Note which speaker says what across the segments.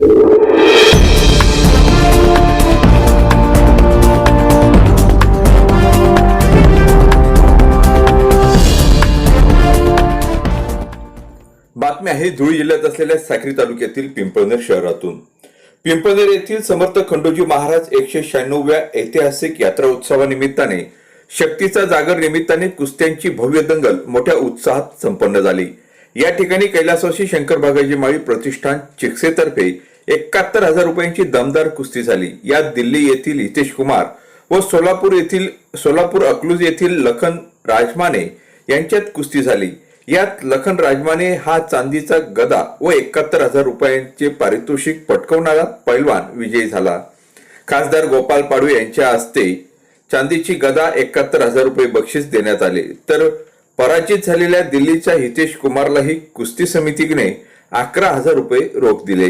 Speaker 1: बातमी आहे धुळे जिल्ह्यात असलेल्या साक्री तालुक्यातील पिंपळनेर शहरातून. पिंपळनेर येथील समर्थ खंडोजी महाराज एकशे शहाण्णव्या ऐतिहासिक यात्रा उत्सवानिमित्ताने शक्तीचा जागर निमित्ताने कुस्त्यांची भव्य दंगल मोठ्या उत्साहात संपन्न झाली. या ठिकाणी कैलासवासी शंकर बागाजी माळी प्रतिष्ठान चिकसेतर्फे एकाहत्तर हजार रुपयांची दमदार कुस्ती झाली. यात दिल्ली येथील हितेश कुमार व सोलापूर येथील सोलापूर अकलूज येथील लखन राजमाने यांच्यात कुस्ती झाली. यात लखन राजमाने हा चांदीचा गदा व एकाहत्तर हजार रुपयांचे पारितोषिक पटकवणारा पैलवान विजयी झाला. खासदार गोपाल पाडू यांच्या हस्ते चांदीची गदा एकाहत्तर हजार रुपये बक्षीस देण्यात आले. तर पराजित झालेल्या दिल्लीच्या हितेश कुमारलाही कुस्ती समितीने अकरा हजार रुपये रोख दिले.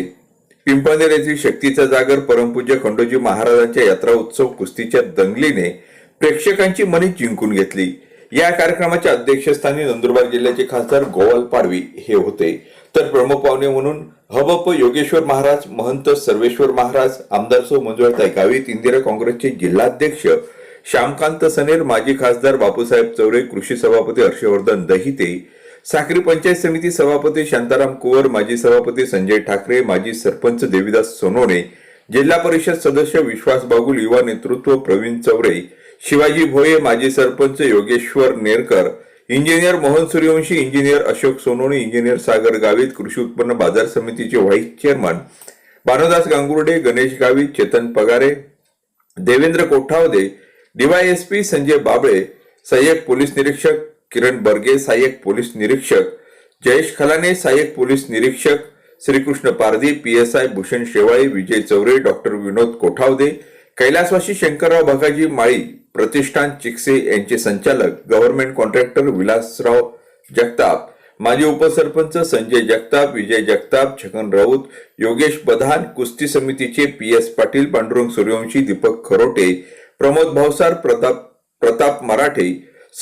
Speaker 1: पिंपळनेर येथील शक्तीचा जागर परमपूज्य खंडोजी महाराजांच्या यात्रा उत्सव कुस्तीच्या दंगलीने प्रेक्षकांची मने जिंकून घेतली. या कार्यक्रमाच्या अध्यक्षस्थानी नंदुरबार जिल्ह्याचे खासदार गोवाल पाडवी हे होते. तर प्रमुख पाहुणे म्हणून हबप योगेश्वर महाराज महंत सर्वेश्वर महाराज आमदार सो मंजुळाताई गावित इंदिरा काँग्रेसचे जिल्हाध्यक्ष श्यामकांत सनेर माजी खासदार बापूसाहेब चौरे कृषी सभापती हर्षवर्धन दहिते साक्री पंचायत समिती सभापती शांताराम कुवर माजी सभापती संजय ठाकरे माजी सरपंच देवीदास सोनोणे जिल्हा परिषद सदस्य विश्वास बागुल युवा नेतृत्व प्रवीण चौरे शिवाजी भोये माजी sarpanch Yogeshwar Nerkar engineer Mohan Suryavanshi engineer Ashok Sonone engineer Sagar Gavit कृषी उत्पन्न बाजार समितीचे vice chairman Bhanudas Gangurde Ganesh Gavit Chetan Pagare Devendra Kothawade DYSP Sanjay Bable सहाय्यक पोलीस निरीक्षक किरण बर्गे सहाय्यक पोलीस निरीक्षक जयेश खलाने सहाय्यक पोलीस निरीक्षक श्रीकृष्ण पारधी पीएसआय भूषण शेवाळे विजय चौरे डॉक्टर विनोद कोठावदे कैलासवासी शंकरराव भगाजी माळी प्रतिष्ठान चिकसे यांचे संचालक गव्हर्नमेंट कॉन्ट्रॅक्टर विलासराव जगताप माजी उपसरपंच संजय जगताप विजय जगताप छगन राऊत योगेश बधान कुस्ती समितीचे P S Patil Pandurang Suryavanshi Deepak Kharote Pramod Bhavsar Pratap Pratap Marathe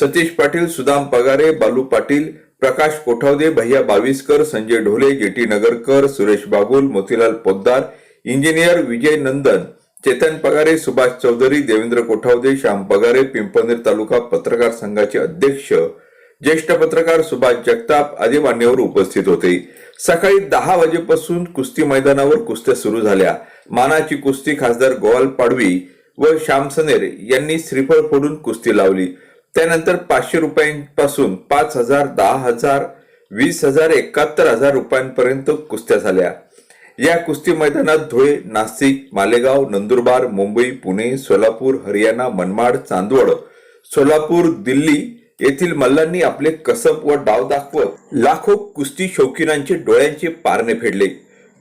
Speaker 1: Satish Patil Sudam Pagare Balu Patil Prakash Kothawade Bhaiya Baviskar Sanjay Dhole JT Nagarkar Suresh Bagul Motilal Poddar engineer Vijay Nandan Chetan Pagare Subhash Chaudhari Devendra Kothawade Shyam Pagare Pimpalner taluka पत्रकार संघाचे अध्यक्ष ज्येष्ठ पत्रकार सुभाष जगताप आदी मान्यवर उपस्थित होते. सकाळी दहा वाजेपासून कुस्ती मैदानावर कुस्त्या सुरू झाल्या. मानाची कुस्ती खासदार गोवाल पाडवी व श्यामसनेर यांनी श्रीफळ फोडून कुस्ती लावली. त्यानंतर पाचशे रुपयांपासून पाच हजार दहा हजार वीस हजार एकाहत्तर हजार रुपयांपर्यंत कुस्त्या झाल्या. या कुस्ती मैदानात धुळे नाशिक मालेगाव नंदुरबार मुंबई पुणे सोलापूर हरियाणा मनमाड चांदवड सोलापूर दिल्ली येथील मल्लांनी आपले कसब व डाव दाखवत लाखो कुस्ती शौकीनांचे डोळ्यांचे पारणे फेडले.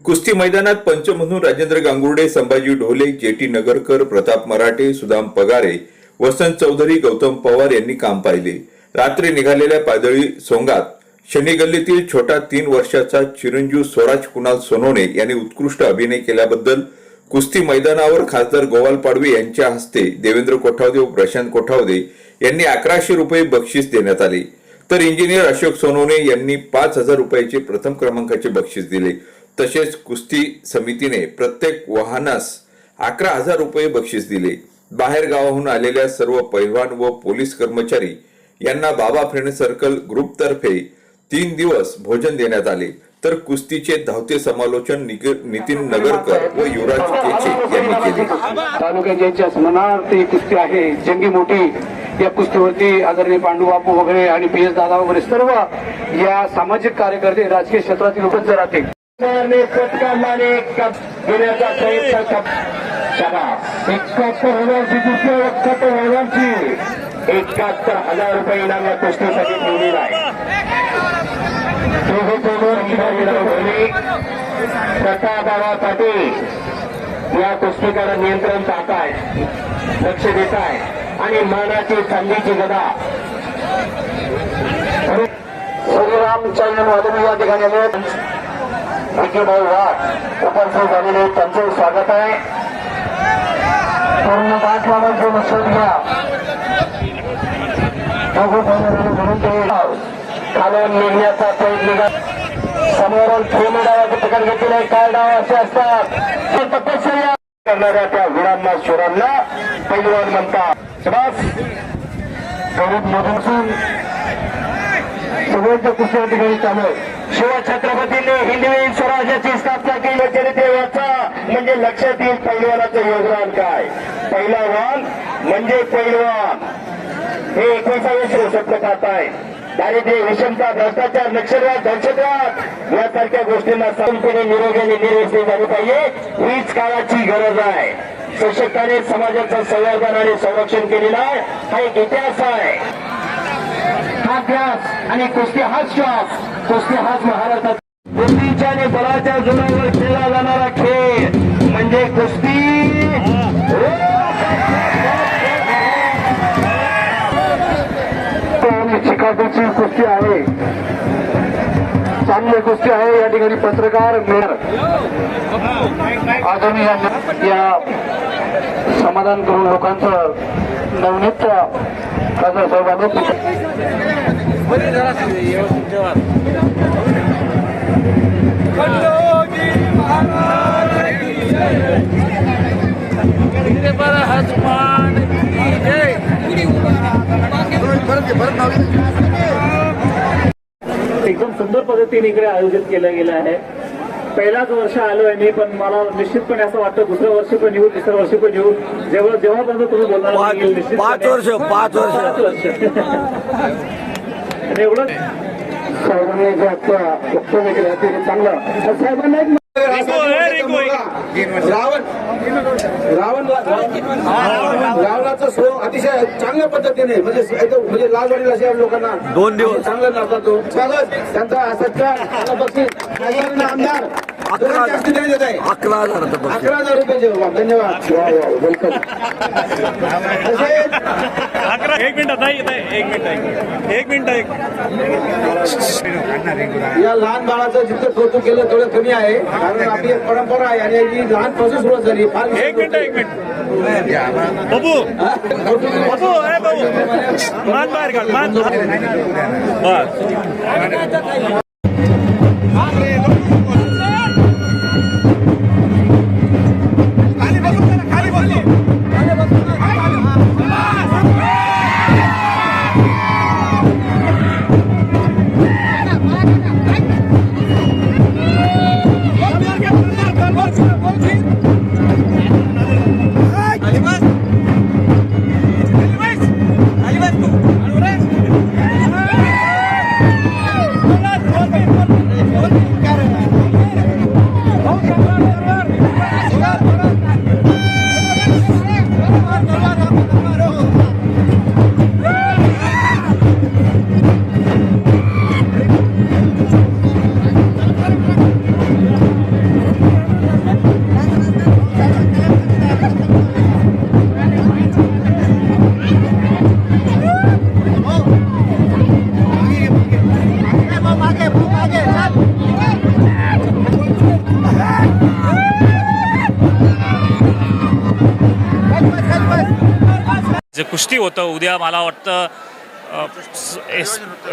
Speaker 1: कुस्ती मैदानात पंच म्हणून राजेंद्र गांगुर्डे संभाजी ढोले जेटी नगरकर प्रताप मराठे सुदाम पगारे वसंत चौधरी गौतम पवार यांनी काम पाहिले. रात्री निघालेल्या पायदळी सोंगात शनी गल्लीतील छोटा तीन वर्षाचा चिरंजीव स्वराज कुणाल सोनोने यांनी उत्कृष्ट अभिनय केल्याबद्दल कुस्ती मैदानावर खासदार गोवाल पाडवे यांच्या हस्ते देवेंद्र कोठावदे व प्रशांत कोठावदे यांनी अकराशे रुपये बक्षीस देण्यात आले. तर इंजिनियर अशोक सोनोने यांनी पाच हजार रुपयाचे प्रथम क्रमांकाचे बक्षीस दिले. तसेच कुस्ती समितीने प्रत्येक वाहनास अकरा हजार रुपये बक्षीस दिले. बाहेर गावाहून आलेल्या सर्व पैलवान व पोलीस कर्मचारी यांना बाबा फ्रेंड सर्कल ग्रुप तर्फे तीन दिवस भोजन देण्यात आले. तर कुस्तीचे धावते समालोचन नितीन नगरकर व युवराज केचे यांनी केले.
Speaker 2: तालुक्याच्या स्मरणार्थ ही कुस्ती आहे जंगी मोठी या कुस्तीवरती आदरणीय पांडू बापू वगैरे आणि पी एस दादा वगैरे सर्व या सामाजिक कार्यकर्ते राजकीय क्षेत्रातील उपस्थित राहतील पटकावल्याने घेण्याचा प्रयत्न एकाहत्तर हजारची दुसऱ्या एकाहत्तर हजारची एकाहत्तर हजार रुपये इनाम या कुस्तीसाठी ठेवलेला आहे. दोघे प्रतापराव पाटील या कुस्तीकडे नियंत्रण पाहत आहे लक्ष देत आहे आणि मानाची चांदीची गदा. श्रीराम चैन या ठिकाणी विजयभाऊ वाघ उपस्थित झालेले त्यांचे स्वागत आहे. पूर्ण पाच माणूस लक्षात घ्या. म्हणून ते खालून निघण्याचा प्रयत्न समोरून खेळी डावाचं ठिकाण घेतलेलं काय डाव असे असतात? हे तपश्चर्या करणाऱ्या त्या वीरांना शोरांना पैलवान म्हणतात. शबास गरीब मधून सगळ्यांच्या कुस्त्या ठिकाणी चालू आहे. शिव छत्रपतींनी हिंदवी स्वराज्याची स्थापना केली. चरित्र वाचा म्हणजे लक्षात येईल पैलवानाचं योगदान काय? पैलवान म्हणजे पैलवान हे एकोणीसावे शिवशब्द खात आहे. दारिद्र्य विषमता भ्रष्टाचार नक्षलवाद दहशतवाद यासारख्या गोष्टींना संपूर्ण निरोगी आणि निर्व्यसनी झाली पाहिजे. हीच काळाची गरज आहे. सशक्ताने समाजाचं संवर्धन आणि संरक्षण केलेलं आहे. हा एक इतिहास आहे. हा ध्यास आणि कुस्ती हाच कुस्ती हाच महाराष्ट्रात बुद्धीच्या आणि बलाच्या जुनावर खेळला जाणारा खेळ म्हणजे कुस्ती. आणि चिकागोची कुस्ती आहे. चांगली कुस्ती आहे. या ठिकाणी पत्रकार मेयर अजून या- या समाधान करून लोकांचं नवनीत त्याचा सहभाग
Speaker 3: एकदम सुंदर पद्धतीने इकडे आयोजित केलं गेलं आहे. पहिलाच वर्ष आलोय मी पण मला निश्चितपणे असं वाटतं दुसरं वर्ष पण येऊ तिसरं वर्ष पण येऊ. जेव्हा जेव्हापर्यंत तुम्ही बोलणार
Speaker 4: पाच- वर्ष, पाच वर्ष.
Speaker 3: पाच वर्ष. आणि एवढं
Speaker 2: साहेबांनी जे आता वक्तव्य केलं ते चांगलं. साहेबांना एक
Speaker 5: रावण रावण शो अतिशय चांगल्या पद्धतीने म्हणजे म्हणजे लाल वाटेल अशा लोकांना
Speaker 4: दोन दिवस.
Speaker 5: चांगलं लागतात तो स्वागत त्यांचा सत्कार बक्षीस आमदार.
Speaker 4: अकरा-
Speaker 5: आहे.
Speaker 4: अकरा
Speaker 5: अकरा हजार रुपये धन्यवाद. वा, वा, वेलकम तसेच
Speaker 6: एक मिनिट एक मिनिट एक एक मिनिट एक
Speaker 5: या लहान बाळाचं जितकं कौतुक केलं तेवढं कमी आहे. कारण आपली एक परंपरा आहे आणि ही लहानपासून सुरुवात झाली. फार
Speaker 6: एक मिनिट एक मिनिट. बाबू बाबू ए बाबू मान बाहेर काढ मान बस जे ¡Vamos! कुस्ती होतं उद्या मला वाटतं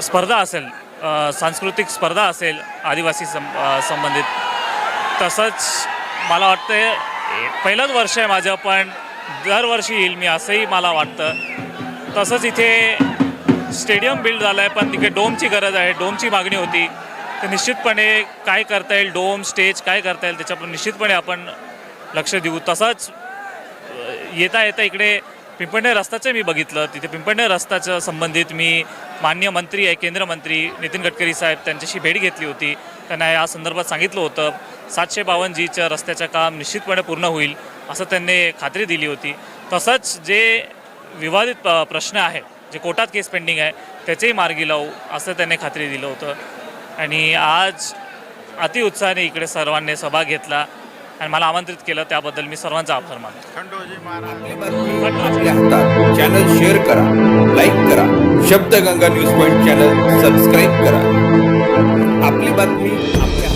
Speaker 6: स्पर्धा असेल सांस्कृतिक स्पर्धा असेल आदिवासी सं संबंधित. तसंच मला वाटतं पहिलंच वर्ष आहे माझं पण दरवर्षी येईल मी असंही मला वाटतं. तसंच इथे स्टेडियम बिल्ड झालं आहे पण तिकडे डोमची गरज आहे डोमची मागणी होती. तर निश्चितपणे काय करता येईल डोम स्टेज काय करता येईल त्याच्यावर निश्चितपणे आपण लक्ष देऊ. तसंच येता येता इकडे पिंपळनेर रस्त्याचं मी बघितलं. तिथे पिंपळनेर रस्त्याचं संबंधित मी मान्य मंत्री आहे केंद्र मंत्री नितीन गडकरी साहेब त्यांच्याशी भेट घेतली होती. त्यांना या संदर्भात सांगितलं होतं सातशे बावन्न जीच्या रस्त्याचं काम निश्चितपणे पूर्ण होईल असं त्यांनी खात्री दिली होती. तसंच जे विवादित प- प्रश्न आहे जे कोर्टात केस पेंडिंग आहे त्याचेही मार्गी लावू असं त्यांनी खात्री दिलं होतं. आणि आज अतिउत्साहाने इकडे सर्वांनी सभा घेतला. आणि मला आमंत्रित केलं त्याबद्दल मी सर्वांचा आभार मानतो.
Speaker 1: आपल्या हातात चॅनल शेअर करा लाईक करा Shabdganga News Point channel subscribe करा. आपली बातमी आपल्या